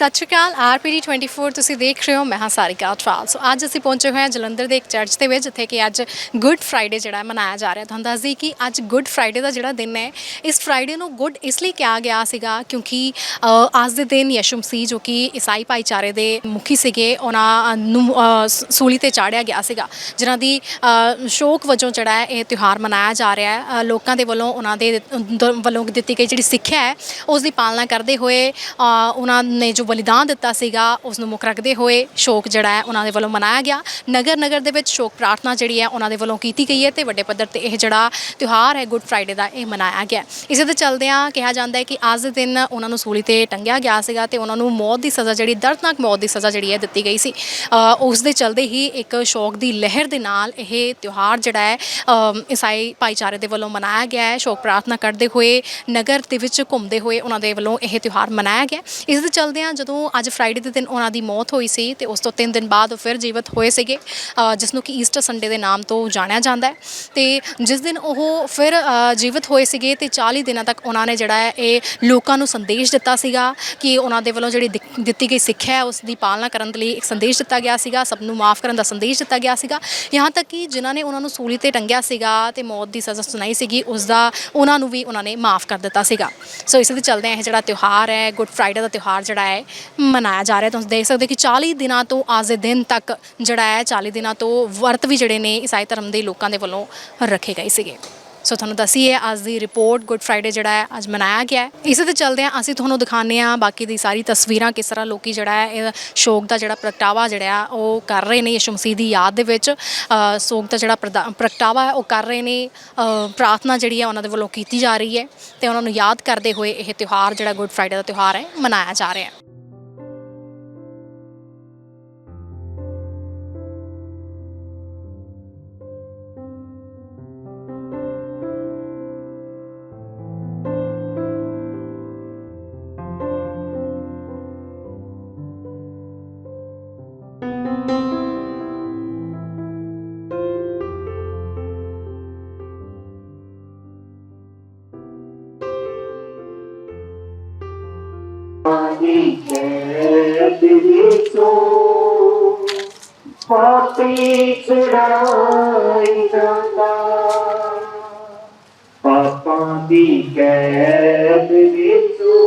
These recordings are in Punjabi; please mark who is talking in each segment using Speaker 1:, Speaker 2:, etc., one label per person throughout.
Speaker 1: ਸਤਿ ਸ਼੍ਰੀ ਅਕਾਲ ਆਰਪੀਡੀ 24 ਤੁਸੀਂ ਦੇਖ ਰਹੇ ਹੋ ਮੈਂ ਹਾਂ ਸਾਰਿਕਾ ਅਟਵਾਲ ਸੋ ਅੱਜ ਅਸੀਂ ਪਹੁੰਚੇ ਹੋਏ ਹਾਂ ਜਲੰਧਰ ਦੇ ਇੱਕ ਚਰਚ ਦੇ ਵਿੱਚ ਜਿੱਥੇ ਕਿ ਅੱਜ ਗੁੱਡ ਫਰਾਈਡੇ ਜਿਹੜਾ ਮਨਾਇਆ ਜਾ ਰਿਹਾ। ਤੁਹਾਨੂੰ ਦੱਸਦੀ ਕਿ ਅੱਜ ਗੁੱਡ ਫਰਾਈਡੇ ਦਾ ਜਿਹੜਾ ਦਿਨ ਹੈ ਇਸ ਫਰਾਈਡੇ ਨੂੰ ਗੁੱਡ ਇਸ ਲਈ ਕਿਹਾ ਗਿਆ ਸੀਗਾ ਕਿਉਂਕਿ ਅੱਜ ਦੇ ਦਿਨ ਯਿਸੂ ਮਸੀਹ ਜੋ ਕਿ ਈਸਾਈ ਭਾਈਚਾਰੇ ਦੇ ਮੁਖੀ ਸੀਗੇ ਉਹਨਾਂ ਨੂੰ ਸੂਲੀ ਤੇ ਚਾੜਿਆ ਗਿਆ ਸੀਗਾ ਜਿਨ੍ਹਾਂ ਦੀ ਅ, ਸ਼ੋਕ ਵਜੋਂ ਜਿਹੜਾ ਹੈ ਇਹ ਤਿਉਹਾਰ ਮਨਾਇਆ ਜਾ ਰਿਹਾ ਹੈ। ਲੋਕਾਂ ਦੇ ਵੱਲੋਂ ਉਹਨਾਂ ਦੇ ਵੱਲੋਂ ਦਿੱਤੀ ਗਈ ਜਿਹੜੀ ਸਿੱਖਿਆ ਹੈ ਉਸ ਦੀ ਪਾਲਣਾ ਕਰਦੇ ਹੋਏ ਉਹਨਾਂ ਨੇ ਜੋ ਬਲੀਦਾਨ ਦਿੱਤਾ ਸੀਗਾ ਉਸ ਨੂੰ ਮੁੱਖ ਰੱਖਦੇ ਹੋਏ ਸ਼ੋਕ ਜਿਹੜਾ ਹੈ ਉਹਨਾਂ ਦੇ ਵੱਲੋਂ ਮਨਾਇਆ ਗਿਆ। ਨਗਰ ਨਗਰ ਦੇ ਵਿੱਚ ਸ਼ੋਕ ਪ੍ਰਾਰਥਨਾ ਜਿਹੜੀ ਹੈ ਉਹਨਾਂ ਦੇ ਵੱਲੋਂ ਕੀਤੀ ਗਈ ਹੈ ਤੇ ਵੱਡੇ ਪੱਧਰ ਤੇ ਇਹ ਜਿਹੜਾ ਤਿਉਹਾਰ ਹੈ, ਗੁੱਡ ਫਰਾਈਡੇ ਦਾ ਇਹ ਮਨਾਇਆ ਗਿਆ ਇਸੇ ਦੇ ਚਲਦਿਆਂ ਕਿਹਾ ਜਾਂਦਾ ਹੈ ਕਿ ਅੱਜ ਦੇ ਦਿਨ ਉਹਨਾਂ ਨੂੰ ਸੂਲੀ ਤੇ ਟੰਗਿਆ ਗਿਆ ਸੀਗਾ ਤੇ ਉਹਨਾਂ ਨੂੰ ਮੌਤ ਦੀ ਸਜ਼ਾ ਜਿਹੜੀ, ਦਰਦਨਾਕ ਮੌਤ ਦੀ ਸਜ਼ਾ ਜਿਹੜੀ ਹੈ ਦਿੱਤੀ ਗਈ ਸੀ। ਉਸ ਦੇ ਚਲਦੇ ਹੀ ਇੱਕ ਸ਼ੋਕ ਦੀ ਲਹਿਰ ਦੇ ਨਾਲ ਇਹ ਤਿਉਹਾਰ ਜਿਹੜਾ ਹੈ ਈਸਾਈ ਭਾਈਚਾਰੇ ਦੇ ਵੱਲੋਂ ਮਨਾਇਆ ਗਿਆ ਹੈ। ਸ਼ੋਕ ਪ੍ਰਾਰਥਨਾ ਕਰਦੇ ਹੋਏ ਨਗਰ ਦੇ ਵਿੱਚ ਘੁੰਮਦੇ ਹੋਏ ਉਹਨਾਂ ਦੇ ਵੱਲੋਂ ਇਹ ਤਿਉਹਾਰ ਮਨਾਇਆ ਗਿਆ ਇਸ ਦੇ ਚਲਦਿਆਂ ਜਦੋਂ ਅੱਜ ਫਰਾਈਡੇ ਦੇ ਦਿਨ ਉਹਨਾਂ ਦੀ ਮੌਤ ਹੋਈ ਸੀ ਤੇ ਉਸ ਤੋਂ 3 ਦਿਨ ਬਾਅਦ ਉਹ ਫਿਰ ਜੀਵਤ ਹੋਏ ਸੀਗੇ ਜਿਸ ਨੂੰ ਕਿ ਈਸਟਰ ਸੰਡੇ ਦੇ ਨਾਮ ਤੋਂ ਜਾਣਿਆ ਜਾਂਦਾ ਹੈ। ਤੇ ਜਿਸ ਦਿਨ ਉਹ ਫਿਰ ਅ, ਜੀਵਤ ਹੋਏ ਸੀਗੇ ਤੇ 40 ਦਿਨਾਂ ਤੱਕ ਉਹਨਾਂ ਨੇ ਜਿਹੜਾ ਹੈ ਇਹ ਲੋਕਾਂ ਨੂੰ ਸੰਦੇਸ਼ ਦਿੱਤਾ ਸੀਗਾ ਕਿ ਉਹਨਾਂ ਦੇ ਵੱਲੋਂ ਜਿਹੜੀ ਦਿ- ਦਿੱਤੀ ਗਈ ਸਿੱਖਿਆ ਹੈ ਉਸ ਦੀ ਪਾਲਣਾ ਕਰਨ ਦੇ ਲਈ ਇੱਕ ਸੰਦੇਸ਼ ਦਿੱਤਾ ਗਿਆ ਸੀਗਾ ਸਭ ਨੂੰ ਮਾਫ ਕਰਨ ਦਾ ਸੰਦੇਸ਼ ਦਿੱਤਾ ਗਿਆ ਸੀਗਾ। ਯਹਾਂ ਤੱਕ ਕਿ ਜਿਨ੍ਹਾਂ ਨੇ ਉਹਨਾਂ ਨੂੰ ਸੂਲੀ ਤੇ ਟੰਗਿਆ ਸੀਗਾ ਤੇ ਮੌਤ ਦੀ ਸਜ਼ਾ ਸੁਣਾਈ ਸੀਗੀ ਉਸ ਦਾ ਉਹਨਾਂ ਨੂੰ ਵੀ ਉਹਨਾਂ ਨੇ ਮਾਫ ਕਰ ਦਿੱਤਾ ਸੀਗਾ। ਸੋ ਇਸ ਦੇ ਚੱਲਦੇ ਇਹ ਜਿਹੜਾ ਤਿਉਹਾਰ ਹੈ ਗੁੱਡ ਫਰਾਈਡੇ ਦਾ ਤਿਉਹਾਰ ਜਿਹੜਾ ਹੈ ਮਨਾਇਆ ਜਾ ਰਿਹਾ। ਤੁਸੀਂ ਦੇਖ ਸਕਦੇ ਹੋ ਕਿ 40 ਦਿਨਾਂ ਤੋਂ ਅੱਜ ਦੇ ਦਿਨ ਤੱਕ ਜਿਹੜਾ ਹੈ 40 ਦਿਨਾਂ ਤੋਂ ਵਰਤ ਵੀ ਜਿਹੜੇ ਨੇ ਈਸਾਈ ਧਰਮ ਦੇ ਲੋਕਾਂ ਦੇ ਵੱਲੋਂ ਰੱਖੇ ਗਏ ਸੀਗੇ। ਸੋ ਤੁਹਾਨੂੰ ਦੱਸੀਏ, ਅੱਜ ਦੀ ਰਿਪੋਰਟ ਗੁੱਡ ਫਰਾਈਡੇ ਜਿਹੜਾ ਹੈ, ਅੱਜ ਮਨਾਇਆ ਗਿਆ ਹੈ। ਇਸੇ ਤੇ ਚੱਲਦੇ ਹਾਂ, ਅਸੀਂ ਤੁਹਾਨੂੰ ਦਿਖਾਉਂਦੇ ਹਾਂ ਬਾਕੀ ਦੀ ਸਾਰੀ ਤਸਵੀਰਾਂ ਕਿਸ ਤਰ੍ਹਾਂ ਲੋਕੀ ਜਿਹੜਾ ਹੈ, ਇਹ ਸ਼ੋਕ ਦਾ ਜਿਹੜਾ ਪ੍ਰਗਟਾਵਾ ਜਿਹੜਾ ਉਹ ਕਰ ਰਹੇ ਨੇ ਯਿਸੂ ਮਸੀਹ ਦੀ ਯਾਦ ਦੇ ਵਿੱਚ। ਸ਼ੋਕ ਦਾ ਜਿਹੜਾ ਪ੍ਰਦਾ- ਪ੍ਰਗਟਾਵਾ ਹੈ, ਉਹ ਕਰ ਰਹੇ ਨੇ। ਪ੍ਰਾਰਥਨਾ ਜਿਹੜੀ ਹੈ, ਉਹਨਾਂ ਦੇ ਵੱਲੋਂ ਕੀਤੀ ਜਾ ਰਹੀ ਹੈ। ਤੇ ਉਹਨਾਂ ਨੂੰ ਯਾਦ ਕਰਦੇ ਹੋਏ ਇਹ ਤਿਉਹਾਰ ਜਿਹੜਾ ਗੁੱਡ ਫਰਾਈਡੇ ਦਾ ਤਿਉਹਾਰ ਹੈ, ਮਨਾਇਆ ਜਾ ਰਿਹਾ ਹੈ।
Speaker 2: ਪਾਪੀ ਚੜਾਈ ਜਾਂਦਾ ਪਾਪਾਂ ਦੀ ਕੈਦ ਵਿੱਚੋਂ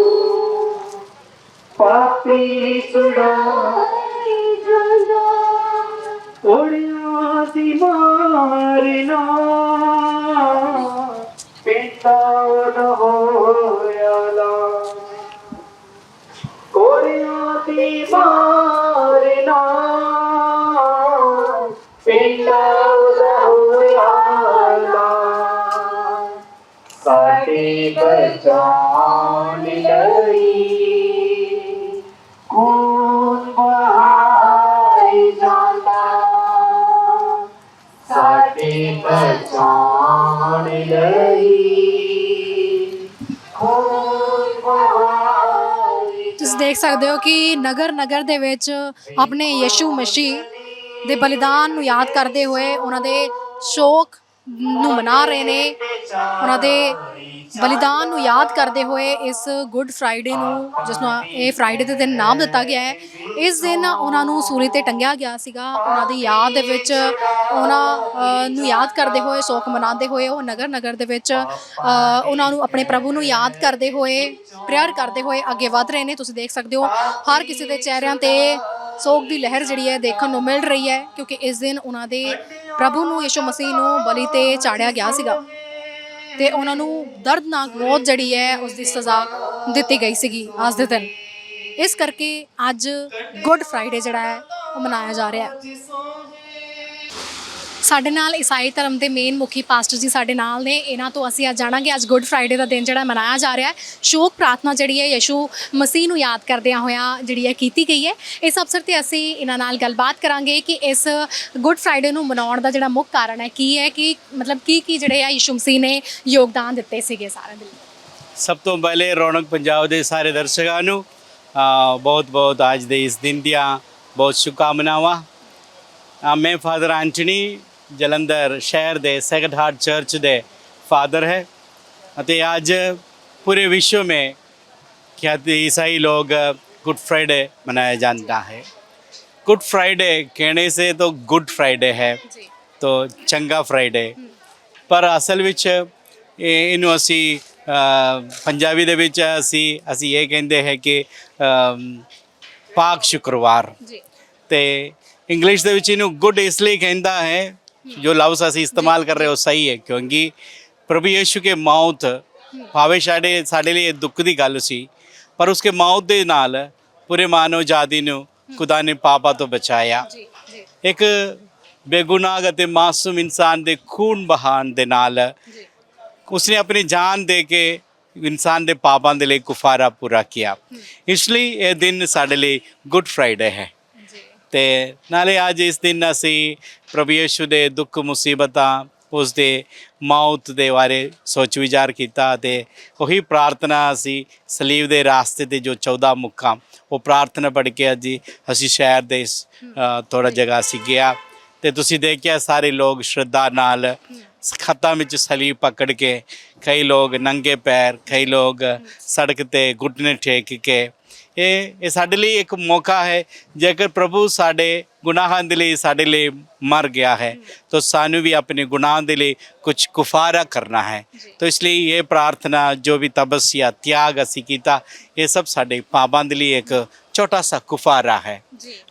Speaker 2: ਪਾਪੀ ਚੜਾਈ ਜਾਂਦਾ ਉੜਿਆਂ ਦੀ ਮਾਰਨਾ ਪਿਤਾ ਉਹ
Speaker 1: ਦੇਖ ਸਕਦੇ ਹੋ ਕਿ ਨਗਰ ਨਗਰ ਦੇ ਵਿੱਚ ਆਪਣੇ ਯਿਸੂ ਮਸੀਹ ਦੇ ਬਲੀਦਾਨ ਨੂੰ ਯਾਦ ਕਰਦੇ ਹੋਏ ਉਹਨਾਂ ਦੇ ਸ਼ੋਕ ਨੂੰ ਮਨਾ ਰਹੇ ਨੇ। ਉਹਨਾਂ ਦੇ ਬਲੀਦਾਨ ਨੂੰ ਯਾਦ ਕਰਦੇ ਹੋਏ ਇਸ ਗੁੱਡ ਫਰਾਈਡੇ ਨੂੰ, ਜਿਸ ਨੂੰ ਇਹ ਫਰਾਈਡੇ ਦੇ ਦਿਨ ਨਾਮ ਦਿੱਤਾ ਗਿਆ ਹੈ, ਇਸ ਦਿਨ ਉਹਨਾਂ ਨੂੰ ਸੂਲੀ ਤੇ ਟੰਗਿਆ ਗਿਆ ਸੀਗਾ। ਉਹਨਾਂ ਦੀ ਯਾਦ ਦੇ ਵਿੱਚ ਉਹਨਾਂ ਨੂੰ ਯਾਦ ਕਰਦੇ ਹੋਏ ਸ਼ੋਕ ਮਨਾਉਂਦੇ ਹੋਏ, ਉਹ ਨਗਰ ਨਗਰ ਦੇ ਵਿੱਚ ਉਹਨਾਂ ਨੂੰ ਆਪਣੇ ਪ੍ਰਭੂ ਨੂੰ ਯਾਦ ਕਰਦੇ ਹੋਏ, ਪ੍ਰੇਅਰ ਕਰਦੇ ਹੋਏ ਅੱਗੇ ਵਧ ਰਹੇ ਨੇ। ਤੁਸੀਂ ਦੇਖ ਸਕਦੇ ਹੋ, ਹਰ ਕਿਸੇ ਦੇ ਚਿਹਰਿਆਂ ਤੇ ਸੋਗ ਦੀ ਲਹਿਰ ਜਿਹੜੀ ਹੈ ਦੇਖਣ ਨੂੰ ਮਿਲ ਰਹੀ ਹੈ, ਕਿਉਂਕਿ ਇਸ ਦਿਨ ਉਹਨਾਂ ਦੇ ਪ੍ਰਭੂ ਨੂੰ ਯਿਸੂ ਮਸੀਹ ਨੂੰ ਬਲੀ ਤੇ ਚਾੜਿਆ ਗਿਆ ਸੀਗਾ। ਤੇ ਉਹਨਾਂ ਨੂੰ ਦਰਦਨਾਕ ਮੌਤ ਜਿਹੜੀ ਹੈ ਉਸ ਦੀ ਸਜ਼ਾ ਦਿੱਤੀ ਗਈ ਸੀਗੀ ਅੱਜ ਦੇ ਦਿਨ। ਇਸ ਕਰਕੇ ਅੱਜ ਗੁੱਡ ਫਰਾਈਡੇ ਜਿਹੜਾ ਹੈ, ਉਹ ਮਨਾਇਆ ਜਾ ਰਿਹਾ ਹੈ। ਸਾਡੇ ਨਾਲ ਈਸਾਈ ਧਰਮ ਦੇ ਮੇਨ ਮੁਖੀ ਪਾਸਟਰ ਜੀ ਸਾਡੇ ਨਾਲ ਨੇ। ਇਹਨਾਂ ਤੋਂ ਅਸੀਂ ਅੱਜ ਜਾਣਾਂਗੇ। ਅੱਜ ਗੁੱਡ ਫਰਾਈਡੇ ਦਾ ਦਿਨ ਜਿਹੜਾ ਮਨਾਇਆ ਜਾ ਰਿਹਾ ਹੈ। ਸ਼ੋਕ ਪ੍ਰਾਰਥਨਾ ਜਿਹੜੀ ਹੈ, ਯਸ਼ੂ ਮਸੀਹ ਨੂੰ ਯਾਦ ਕਰਦਿਆਂ ਹੋਇਆਂ ਜਿਹੜੀ ਹੈ ਕੀਤੀ ਗਈ ਹੈ। ਇਸ ਅਵਸਰ ਤੇ ਅਸੀਂ ਇਹਨਾਂ ਨਾਲ ਗੱਲਬਾਤ ਕਰਾਂਗੇ ਕਿ ਇਸ ਗੁੱਡ ਫਰਾਈਡੇ ਨੂੰ ਮਨਾਉਣ ਦਾ ਜਿਹੜਾ ਮੁੱਖ ਕਾਰਨ ਹੈ, ਕੀ ਹੈ, ਕਿ ਮਤਲਬ ਕੀ ਕੀ ਜਿਹੜੇ ਆ ਯਿਸੂ ਮਸੀਹ ਨੇ ਯੋਗਦਾਨ ਦਿੱਤੇ ਸੀਗੇ ਸਾਰਿਆਂ ਦੇ ਲਈ?
Speaker 3: ਸਭ ਤੋਂ ਪਹਿਲੇ ਰੌਣਕ ਪੰਜਾਬ ਦੇ ਸਾਰੇ ਦਰਸ਼ਕਾਂ ਨੂੰ ਬਹੁਤ ਬਹੁਤ ਅੱਜ ਦੇ ਇਸ ਦਿਨ ਦੀਆਂ ਬਹੁਤ ਸ਼ੁਭਕਾਮਨਾਵਾਂ। ਮੈਂ ਫਾਦਰ ਐਂਟਨੀ ਜਲੰਧਰ ਸ਼ਹਿਰ ਦੇ ਸੈਕਰਡ ਹਾਰਟ ਚਰਚ ਦੇ ਫਾਦਰ ਹੈ ਅਤੇ ਅੱਜ ਪੂਰੇ ਵਿਸ਼ਵ में क्या ईसाई लोग गुड फ्राइडे मनाया जाता है गुड फ्राइडे कहने से तो गुड फ्राइडे है
Speaker 1: ਜੀ
Speaker 3: तो चंगा फ्राइडे ਪਰ ਅਸਲ ਵਿੱਚ ਇਹ ਇਹਨੂੰ ਅਸੀਂ ਅ, ਪੰਜਾਬੀ ਦੇ ਵਿੱਚ ਅਸੀਂ ਅਸੀਂ ਇਹ ਕਹਿੰਦੇ ਹੈ ਕਿ ਅਮ, ਪਾਕ ਸ਼ੁੱਕਰਵਾਰ
Speaker 1: ਜੀ
Speaker 3: ਤੇ ਇੰਗਲਿਸ਼ ਦੇ ਵਿੱਚ ਇਹਨੂੰ ਗੁੱਡ ਇਸ ਲਈ ਕਹਿੰਦਾ ਹੈ ਜੋ ਲਫ਼ਜ਼ ਅਸੀਂ ਇਸਤੇਮਾਲ ਕਰ ਰਹੇ ਹੋ ਸਹੀ ਹੈ ਕਿਉਂਕਿ ਪ੍ਰਭੂ ਯਿਸੂ ਕੇ ਮੌਤ ਭਾਵੇਂ ਸਾਡੇ ਸਾਡੇ ਲਈ ਇਹ ਦੁੱਖ ਦੀ ਗੱਲ ਸੀ ਪਰ ਉਸਕੇ ਮੌਤ ਦੇ ਨਾਲ ਪੂਰੇ ਮਾਨਵ ਜਾਤੀ ਨੂੰ ਖੁਦਾ ਨੇ ਪਾਪਾਂ ਤੋਂ ਬਚਾਇਆ ਇੱਕ ਬੇਗੁਨਾਹ ਅਤੇ ਮਾਸੂਮ ਇਨਸਾਨ ਦੇ ਖੂਨ ਬਹਾਨ ਦੇ ਨਾਲ ਉਸਨੇ ਆਪਣੀ ਜਾਨ ਦੇ ਕੇ ਇਨਸਾਨ ਦੇ ਪਾਪਾਂ ਦੇ ਲਈ ਕੁਫਾਰਾ ਪੂਰਾ ਕੀਤਾ ਇਸ ਲਈ ਇਹ ਦਿਨ ਸਾਡੇ ਲਈ ਗੁੱਡ ਫਰਾਈਡੇ ਹੈ ਤੇ ਨਾਲੇ ਅੱਜ ਇਸ ਦਿਨ ਅਸੀਂ ਪ੍ਰਭੂ ਯਿਸੂ ਦੇ ਦੁੱਖ ਮੁਸੀਬਤਾਂ ਉਸ ਦੇ ਮੌਤ ਦੇ ਬਾਰੇ ਸੋਚ ਵਿਚਾਰ ਕੀਤਾ ਤੇ ਉਹੀ ਪ੍ਰਾਰਥਨਾ ਅਸੀਂ ਸਲੀਬ ਦੇ ਰਾਸਤੇ ਤੇ ਜੋ 14 ਮੁੱਖਾਂ ਉਹ ਪ੍ਰਾਰਥਨਾ ਪੜ੍ਹ ਕੇ ਅੱਜ ਅਸੀਂ ਸ਼ਹਿਰ ਦੇ ਇਸ, ਥੋੜਾ ਜਗ੍ਹਾ ਅਸੀਂ ਗਿਆ ਤੇ ਤੁਸੀਂ ਦੇਖਿਆ ਸਾਰੇ ਲੋਕ ਸ਼ਰਧਾ ਨਾਲ ਖੱਤਾਂ ਵਿੱਚ ਸਲੀਬ ਪਕੜ ਕੇ ਕਈ ਲੋਕ ਨੰਗੇ ਪੈਰ ਕਈ ਲੋਕ ਸੜਕ ਤੇ ਘੁੱਟਨੇ ਟੇਕ ਕੇ। ਇਹ ਇਹ ਸਾਡੇ ਲਈ ਇੱਕ ਮੌਕਾ ਹੈ ਜੇਕਰ ਪ੍ਰਭੂ ਸਾਡੇ ਗੁਨਾਹਾਂ ਦੇ ਲਈ ਸਾਡੇ ਲਈ ਮਰ ਗਿਆ ਹੈ ਤਾਂ ਸਾਨੂੰ ਵੀ ਆਪਣੇ ਗੁਨਾਹਾਂ ਦੇ ਲਈ ਕੁਝ ਕੁਫਾਰਾ ਕਰਨਾ ਹੈ। ਤਾਂ ਇਸ ਲਈ ਇਹ ਪ੍ਰਾਰਥਨਾ ਜੋ ਵੀ ਤਪੱਸਿਆ ਤਿਆਗ ਅਸੀਂ ਕੀਤਾ ਇਹ ਸਭ ਸਾਡੇ ਪਾਪਾਂ ਦੇ ਲਈ ਇੱਕ ਛੋਟਾ ਸਾ ਕੁਫਾਰਾ ਹੈ।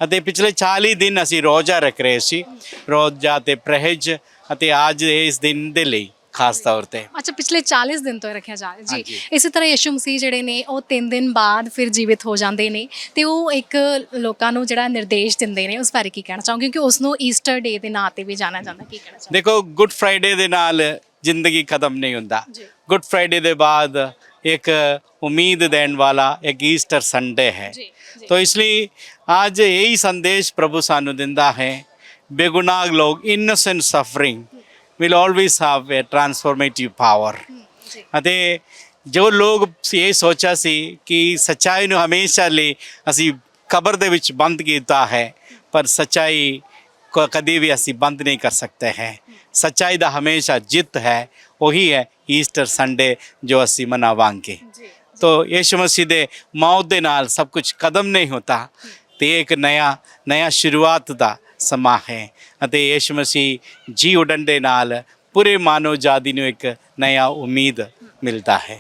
Speaker 3: ਅਤੇ ਪਿਛਲੇ 40 ਦਿਨ ਅਸੀਂ ਰੋਜ਼ਾ ਰੱਖ ਰਹੇ ਸੀ। ਰੋਜ਼ਾ ਤੇ ਪ੍ਰਹਿਜ ਅਤੇ ਅੱਜ ਇਸ ਦਿਨ ਦੇ ਲਈ ਖਾਸ ਤੌਰ ਤੇ
Speaker 1: ਅੱਛਾ ਪਿਛਲੇ 40 ਦਿਨ ਤੋਂ ਇਹ ਰੱਖਿਆ ਜਾ ਰਿਹਾ ਜੀ
Speaker 3: ਹਾਂਜੀ।
Speaker 1: ਇਸੇ ਤਰ੍ਹਾਂ ਯਿਸੂ ਮਸੀਹ ਜਿਹੜੇ ਨੇ ਉਹ 3 ਦਿਨ ਬਾਅਦ ਫਿਰ ਜੀਵਿਤ ਹੋ ਜਾਂਦੇ ਨੇ ਤੇ ਉਹ ਇੱਕ ਲੋਕਾਂ ਨੂੰ ਜਿਹੜਾ ਨਿਰਦੇਸ਼ ਦਿੰਦੇ ਨੇ ਉਸ ਬਾਰੇ ਕੀ ਕਹਿਣਾ ਚਾਹੋਗੇ ਕਿਉਂਕਿ ਉਸ ਨੂੰ ਈਸਟਰ ਡੇ ਦੇ ਨਾਂ ਤੇ ਵੀ ਜਾਣਿਆ ਜਾਂਦਾ ਕੀ ਕਹਿਣਾ ਚਾਹੋਗੇ
Speaker 3: ਦੇਖੋ ਗੁੱਡ ਫਰਾਈਡੇ ਦੇ ਨਾਲ ਜ਼ਿੰਦਗੀ ਖਤਮ ਨਹੀਂ ਹੁੰਦਾ
Speaker 1: ਜੀ।
Speaker 3: ਗੁੱਡ ਫਰਾਈਡੇ ਦੇ ਬਾਅਦ ਇੱਕ ਉਮੀਦ ਦੇਣ ਵਾਲਾ ਇੱਕ ਈਸਟਰ ਸੰਡੇ ਹੈ
Speaker 1: ਜੀ ਜੀ
Speaker 3: तो इसलिए आज यही संदेश प्रभु सानू दिंदा है begunah log, innocent suffering will always have a transformative
Speaker 1: power.
Speaker 3: ਅਤੇ ਜੋ ਲੋਕ ਇਹ ਸੋਚਿਆ ਸੀ ਕਿ ਸਚਾਈ ਨੂੰ ਹਮੇਸ਼ਾ ਲਈ ਅਸੀਂ ਕਬਰ ਦੇ ਵਿੱਚ ਬੰਦ ਕੀਤਾ ਹੈ ਪਰ ਸਚਾਈ को कभी भी ਅਸੀਂ ਬੰਦ ਨਹੀਂ ਕਰ ਸਕਤੇ ਹੈ ਸਚਾਈ ਦਾ ਹਮੇਸ਼ਾ ਜਿੱਤ ਹੈ ਉਹੀ ਹੈ ਈਸਟਰ ਸੰਡੇ ਜੋ ਅਸੀਂ ਮਨਾਵਾਂਗੇ ਤੋ ਯਿਸੂ ਮਸੀਹ ਦੇ ਮੌਤ ਦੇ ਨਾਲ ਸਭ ਕੁਝ ਕਦਮ ਨਹੀਂ ਹੁੰਦਾ ਤੇ ਇੱਕ ਨਵਾਂ ਨਵਾਂ ਸ਼ੁਰੂਆਤ ਦਾ ਸਮਾਂ ਹੈ ਅਤੇ ਯਿਸੂ ਮਸੀਹ ਜੀ ਉਡਣ ਦੇ ਨਾਲ ਪੂਰੇ ਮਾਨਵ ਜਾਤੀ ਨੂੰ ਇੱਕ ਨਇਆ ਉਮੀਦ ਮਿਲਦਾ ਹੈ।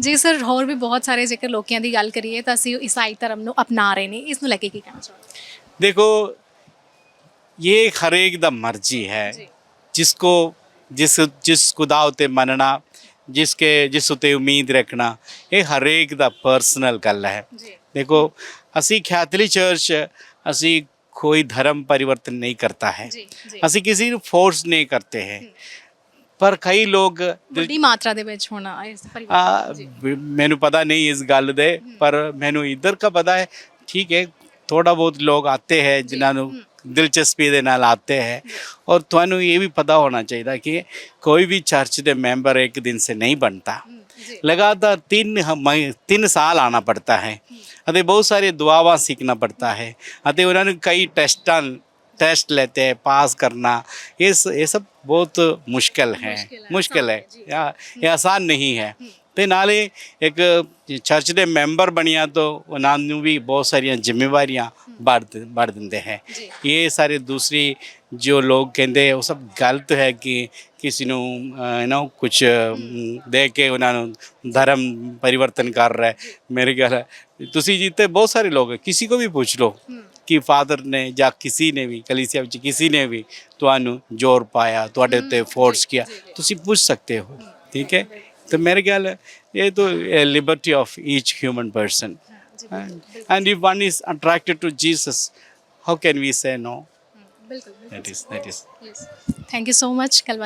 Speaker 1: ਜੀ ਸਰ ਹੋਰ ਵੀ ਬਹੁਤ ਸਾਰੇ ਜੇਕਰ ਲੋਕਾਂ ਦੀ ਗੱਲ ਕਰੀਏ ਤਾਂ ਅਸੀਂ ਈਸਾਈ ਧਰਮ ਨੂੰ ਅਪਣਾ ਰਹੇ ਨੇ। ਇਸ ਨੂੰ ਲੈ ਕੇ ਕੀ ਕਹਿਣਾ
Speaker 3: ਚਾਹੁੰਦੇ ਦੇਖੋ ਇਹ ਹਰੇਕ ਦਾ ਮਰਜ਼ੀ ਹੈ।
Speaker 1: ਜਿਸ
Speaker 3: ਕੋ ਜਿਸ ਜਿਸ ਖੁਦਾ ਉਤੇ ਮੰਨਣਾ ਜਿਸ ਕੇ ਜਿਸ ਉਤੇ ਉਮੀਦ ਰੱਖਣਾ ਇਹ ਹਰੇਕ ਦਾ ਪਰਸਨਲ ਗੱਲ ਹੈ। ਦੇਖੋ ਅਸੀਂ ਖਿਆਤਲੀ ਚਰਚ ਅਸੀਂ ਕੋਈ ਧਰਮ ਪਰਿਵਰਤਨ ਨਹੀਂ ਕਰਤਾ ਹੈ ਅਸੀਂ ਕਿਸੇ ਨੂੰ ਫੋਰਸ ਨਹੀਂ ਕਰਤੇ ਹੈ ਪਰ ਕਈ ਲੋਕ
Speaker 1: ਵੱਡੀ ਮਾਤਰਾ ਦੇ ਵਿੱਚ ਹੋਣਾ ਇਸ
Speaker 3: ਆ,
Speaker 1: ਪਰਿਵਾਰ
Speaker 3: ਮੈਨੂੰ ਪਤਾ ਨਹੀਂ ਇਸ ਗੱਲ ਦੇ ਪਰ ਮੈਨੂੰ ਇਧਰ ਦਾ ਪਤਾ ਹੈ ਠੀਕ ਹੈ ਥੋੜਾ ਬਹੁਤ ਲੋਕ ਆਤੇ ਹੈ ਜਿਨ੍ਹਾਂ ਨੂੰ ਦਿਲਚਸਪੀ ਦੇ ਨਾਲ ਆਤੇ ਹੈ ਔਰ ਤੁਹਾਨੂੰ ਇਹ ਵੀ ਪਤਾ ਹੋਣਾ ਚਾਹੀਦਾ ਕਿ ਕੋਈ ਵੀ ਚਰਚ ਦੇ ਮੈਂਬਰ ਇੱਕ ਦਿਨ ਸੇ ਨਹੀਂ
Speaker 1: ਜੀ
Speaker 3: लगातार तीन तीन साल आना पड़ता है अतः बहुत सारे दुआवा सीखना पड़ता है अतः उन्होंने कई टेस्टां ਟੈਸਟਾਂ ਟੈਸਟ ਲੈਤੇ ਹੈ ਪਾਸ ਕਰਨਾ ਇਸ ਇਹ ਸਭ ਬਹੁਤ ਮੁਸ਼ਕਲ ਹੈ
Speaker 1: ਮੁਸ਼ਕਿਲ ਹੈ।
Speaker 3: ਇਹ ਆਸਾਨ ਨਹੀਂ ਹੈ ਤੇ ਨਾਲੇ ਇੱਕ ਚਰਚ ਦੇ ਮੈਂਬਰ ਬਣਿਆ ਤਾਂ ਉਹਨਾਂ ਨੂੰ ਵੀ ਬਹੁਤ ਸਾਰੀਆਂ ਜ਼ਿੰਮੇਵਾਰੀਆਂ ਵੜ ਦਿੰਦੇ ਹੈ ਇਹ ਸਾਰੇ ਦੂਸਰੀ ਜੋ ਲੋਕ ਕਹਿੰਦੇ ਉਹ ਸਭ ਗਲਤ ਹੈ ਕਿ ਕਿਸੇ ਨੂੰ نو ਕੁਝ ਦੇ ਕੇ ਉਹਨਾਂ ਨੂੰ ਧਰਮ ਪਰਿਵਰਤਨ ਕਰ ਰਿਹਾ ਹੈ। ਮੇਰੇ ਖਿਆਲ ਤੁਸੀਂ ਜਿੱਤੇ ਬਹੁਤ ਸਾਰੇ ਲੋਕ ਹੈ ਕਿਸੇ ਕੋ ਵੀ ਪੁੱਛ ਲਓ ਕਿ ਫਾਦਰ ਨੇ ਜਾਂ ਕਿਸੇ ਨੇ ਵੀ ਕਲੀਸਿਆ ਵਿੱਚ ਕਿਸੇ ਨੇ ਵੀ ਤੁਹਾਨੂੰ ਜ਼ੋਰ ਪਾਇਆ ਤੁਹਾਡੇ ਉੱਤੇ ਫੋਰਸ ਕੀਤਾ ਤੁਸੀਂ ਪੁੱਛ ਸਕਦੇ ਹੋ ਠੀਕ ਹੈ ਤਾਂ ਮੇਰੇ ਖਿਆਲ ਇਹ ਤਾਂ liberty of each human person
Speaker 1: ਜੀ
Speaker 3: and if one is attracted to Jesus, how can we say no?
Speaker 1: ਬਿਲਕੁਲ
Speaker 3: That is that is.
Speaker 1: Thank you so much ਕਲਵਾ